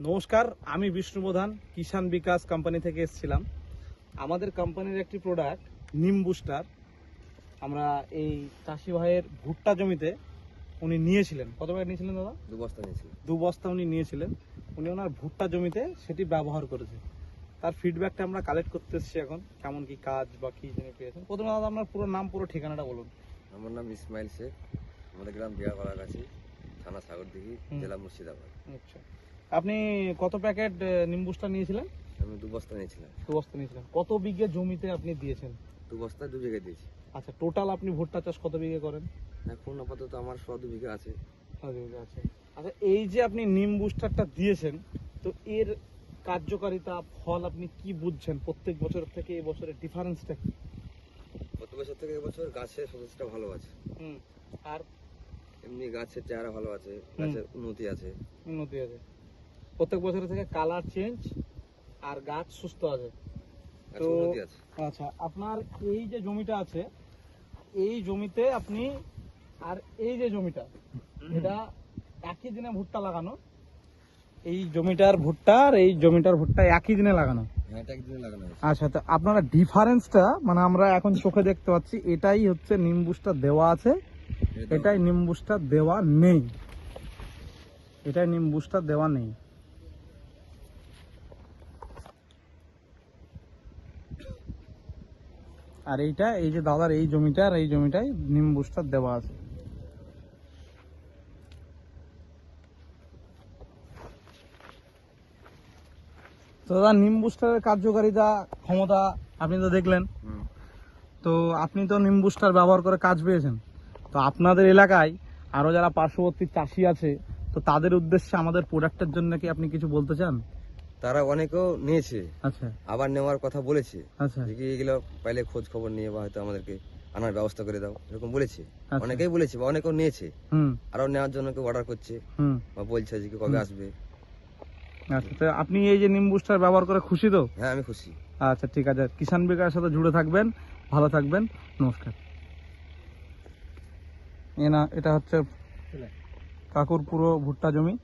নমস্কার আমি বিষ্ণু প্রধান কিষাণ বিকাশ কোম্পানি থেকে এসেছিলাম। আমাদের কোম্পানির একটি প্রোডাক্ট নিম বুস্টার আমরা এই চাষি ভাইয়ের ভুট্টা জমিতে উনি নিয়েছিলেন। কত টাকা নিয়েছিলেন দাদা? দু বস্তা নিয়েছিলেন। দু বস্তা উনি নিয়েছিলেন। উনি ওনার ভুট্টা জমিতে সেটি ব্যবহার করেছে। তার ফিডব্যাকটা আমরা কালেক্ট করতে এসেছি এখন কেমন কি কাজ বা কি যিনি পেয়েছেন। প্রথমে দাদা আপনার পুরো নাম পুরো ঠিকানাটা বলুন। আমার নাম ইসমাইল শেখ। আমাদের গ্রাম বিয়াপাড়া কাছে থানা সাগরদিঘি। জেলা মুর্শিদাবাদ। আচ্ছা। আপনি কত প্যাকেট নিম বুস্টার নিয়েছিলেন? আমি দু বস্তা নিয়েছিলাম। দু বস্তা নিয়েছিলেন। কত বিঘে জমিতে আপনি দিয়েছেন? দু বস্তা দু বিঘে দিয়েছি। আচ্ছা টোটাল আপনি ভুট্টা চাষ কত বিঘে করেন? এখন আপাতত আমার ছ দু বিঘা আছে। আছে। আচ্ছা এই যে আপনি নিম বুস্টারটা দিয়েছেন তো এর কার্যকারিতা ফল আপনি কি বুঝছেন? প্রত্যেক বছর থেকে এই বছরের ডিফারেন্সটা কি? গত বছর থেকে এবছর গাছের সতেজটা ভালো আছে। হুম আর এমনি গাছের চেহারা ভালো আছে গাছের উন্নতি আছে। উন্নতি আছে। প্রত্যেক বছরের থেকে কালার চেঞ্জ আর গাছ সুস্থ আছে। তো- আচ্ছা আপনার এই যে জমিটা আছে এই জমিতে আপনি আর এই যে জমিটা এটা একই দিনে ভুট্টা লাগানো? এই জমিটার ভুট্টা আর এই জমিটার ভুট্টা একই দিনে লাগানো? হ্যাঁ আচ্ছা তো আপনারা ডিফারেন্সটা মানে আমরা এখন চোখে দেখতে পাচ্ছি এটাই হচ্ছে নিম বুস্টার দেওয়া আছে এটাই নিম বুস্টার দেওয়া নেই। এটাই নিম বুস্টার দেওয়া নেই। আর এইটা এই যে দাদার এই জমিটা আর এই জমিটাই নিম বুস্টার দেওয়া আছে। তো দাদা নিম বুস্টারের কার্যকারিতা ক্ষমতা আপনি তো দেখলেন। তো আপনি তো নিম বুস্টার ব্যবহার করে কাজ পেয়েছেন। তো আপনাদের এলাকায় আরও যারা পার্শ্ববর্তী চাষি আছে তো তাদের উদ্দেশ্যে আমাদের প্রোডাক্টের জন্য কি আপনি কিছু বলতে চান? তারা অনেকেও নিয়েছে। আচ্ছা। আবার নেওয়ার কথা বলেছে। আচ্ছা। যে কি এগুলো পাইলে খোঁজ খবর নিয়ে বা হয়তো আমাদেরকে আনার ব্যবস্থা করে দাও এরকম বলেছে। আচ্ছা। অনেকেই বলেছে বা অনেকেও নিয়েছে। আরও নেওয়ার জন্য কেউ অর্ডার করছে বা বলছে যে কি কবে আসবে। আচ্ছা তো আপনি এই যে নিম বুস্টার ব্যবহার করে খুশি তো? হ্যাঁ আমি খুশি। আচ্ছা ঠিক আছে। কিষান বিকাশের সাথে জুড়ে থাকবেন ভালো থাকবেন নমস্কার। এটা হচ্ছে কাকুর পুরো ভুট্টা জমি।